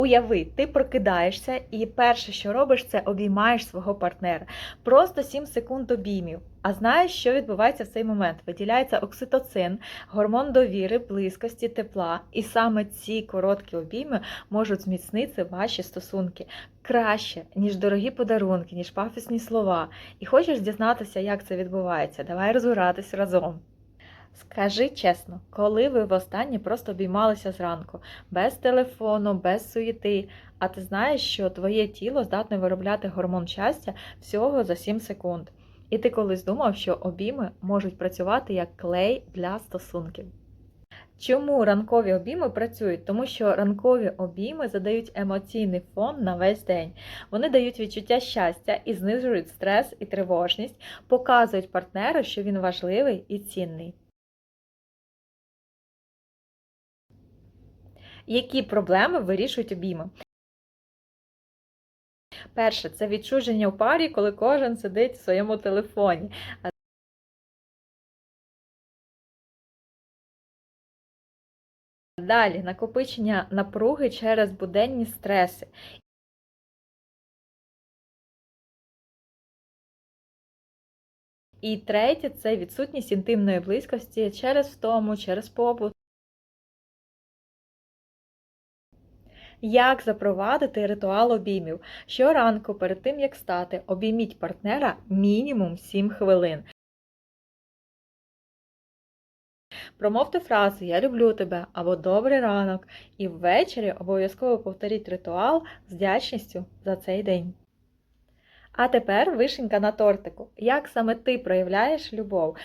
Уяви, ти прокидаєшся, і перше, що робиш, це обіймаєш свого партнера. Просто 7 секунд обіймів. А знаєш, що відбувається в цей момент? Виділяється окситоцин, гормон довіри, близькості, тепла. І саме ці короткі обійми можуть зміцнити ваші стосунки краще, ніж дорогі подарунки, ніж пафосні слова. І хочеш дізнатися, як це відбувається? Давай розбиратись разом. Скажи чесно, коли ви востаннє просто обіймалися зранку, без телефону, без суєти, а ти знаєш, що твоє тіло здатне виробляти гормон щастя всього за 7 секунд. І ти колись думав, що обійми можуть працювати як клей для стосунків. Чому ранкові обійми працюють? Тому що ранкові обійми задають емоційний фон на весь день. Вони дають відчуття щастя і знижують стрес і тривожність, показують партнеру, що він важливий і цінний. Які проблеми вирішують обійми? Перше, це відчуження в парі, коли кожен сидить в своєму телефоні. Далі накопичення напруги через буденні стреси. І третє це відсутність інтимної близькості через втому, через побут. Як запровадити ритуал обіймів? Щоранку, перед тим як стати, обійміть партнера мінімум 7 хвилин. Промовте фрази Я люблю тебе або Добрий ранок, і ввечері обов'язково повторіть ритуал з вдячністю за цей день. А тепер вишенька на тортику. Як саме ти проявляєш любов?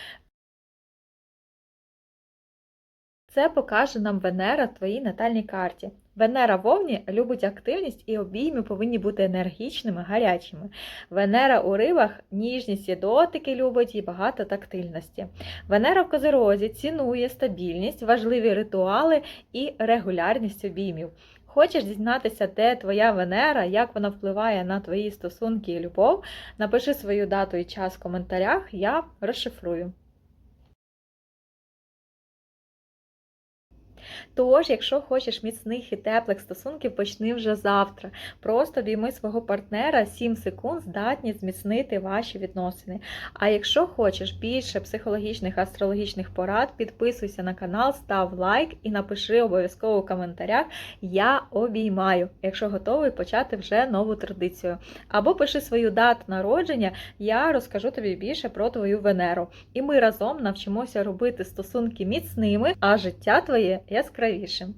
Це покаже нам Венера в твоїй натальній карті. Венера вовні любить активність і обійми повинні бути енергічними, гарячими. Венера у рибах ніжність і дотики любить і багато тактильності. Венера в козерозі цінує стабільність, важливі ритуали і регулярність обіймів. Хочеш дізнатися, де твоя Венера, як вона впливає на твої стосунки і любов? Напиши свою дату і час в коментарях, я розшифрую. Тож, якщо хочеш міцних і теплих стосунків, почни вже завтра. Просто обійми свого партнера 7 секунд здатні зміцнити ваші відносини. А якщо хочеш більше психологічних астрологічних порад, підписуйся на канал, став лайк і напиши обов'язково в коментарях Я обіймаю, якщо готовий почати вже нову традицію. Або пиши свою дату народження, я розкажу тобі більше про твою Венеру. І ми разом навчимося робити стосунки міцними, а життя твоє яскравішим.